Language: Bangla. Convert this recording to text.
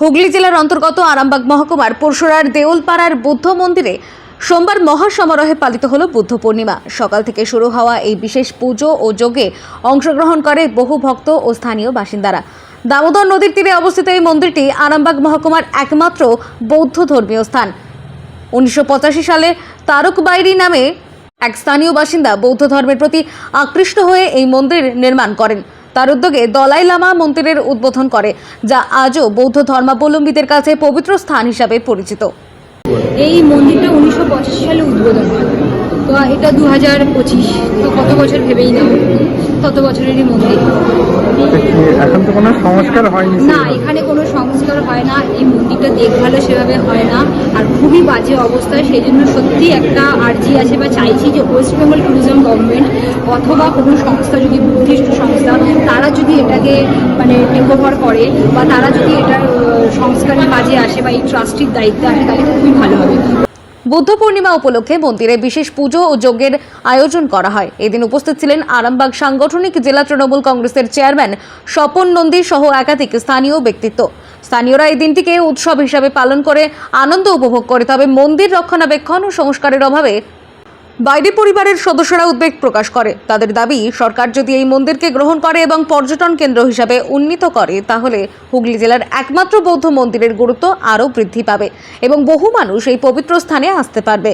হুগলি জেলার অন্তর্গত আরামবাগ মহকুমার পরশুরার দেউলপাড়ার বুদ্ধ মন্দিরে সোমবার মহাসমারোহে পালিত হল বুদ্ধ পূর্ণিমা। সকাল থেকে শুরু হওয়া এই বিশেষ পুজো ও যোগে অংশগ্রহণ করে বহু ভক্ত ও স্থানীয় বাসিন্দারা। দামোদর নদীর তীরে অবস্থিত এই মন্দিরটি আরামবাগ মহকুমার একমাত্র বৌদ্ধ ধর্মীয় স্থান। উনিশশো পঁচাশি সালে তারক বাইরি নামে এক স্থানীয় বাসিন্দা বৌদ্ধ ধর্মের প্রতি আকৃষ্ট হয়ে এই মন্দির নির্মাণ করেন। তার উদ্যোগে দলাই লামা মন্দিরের উদ্বোধন করে যা আজও বৌদ্ধ ধর্মাবলম্বীদের কাছে পবিত্র স্থান হিসাবে পরিচিত। এই মন্দিরটা উনিশশো পঁচাশি সালে উদ্বোধন হয়। তো এটা দু হাজার পঁচিশ। তো কত বছর ভেবেই নাও তত বছরেরই মন্দির। এখন তো কোনো সংস্কার হয়নি না এখানে কোনো না মন্দিরটা দেখভালও সেভাবে হয় না। আর খুবই বাজে অবস্থায় সেই জন্য সত্যি একটা আর্জি আছে বা চাইছি যে ওয়েস্ট বেঙ্গল ট্যুরিজম গভর্নমেন্ট অথবা কোনো সংস্থা, যদি বুদ্ধিস্ট সংস্থা, তারা যদি এটাকে মানে টেক করে বা তারা যদি এটার সংস্কারের কাজে আসে বা এই ট্রাস্টির দায়িত্বে আসে, তাহলে খুবই ভালো হবে। বুদ্ধ পূর্ণিমা উপলক্ষে মন্দিরে বিশেষ পুজো ও যজ্ঞের আয়োজন করা হয়। এদিন উপস্থিত ছিলেন আরামবাগ সাংগঠনিক জেলা তৃণমূল কংগ্রেসের চেয়ারম্যান স্বপন নন্দী সহ একাধিক স্থানীয় ব্যক্তিত্ব। স্থানীয়রা এই দিনটিকে উৎসব হিসাবে পালন করে আনন্দ উপভোগ করে। তবে মন্দির রক্ষণাবেক্ষণ ও সংস্কারের অভাবে বাইরে পরিবারের সদস্যরা উদ্বেগ প্রকাশ করে। তাদের দাবি, সরকার যদি এই মন্দিরকে গ্রহণ করে এবং পর্যটন কেন্দ্র হিসাবে উন্নীত করে, তাহলে হুগলি জেলার একমাত্র বৌদ্ধ মন্দিরের গুরুত্ব আরও বৃদ্ধি পাবে এবং বহু মানুষ এই পবিত্র স্থানে আসতে পারবে।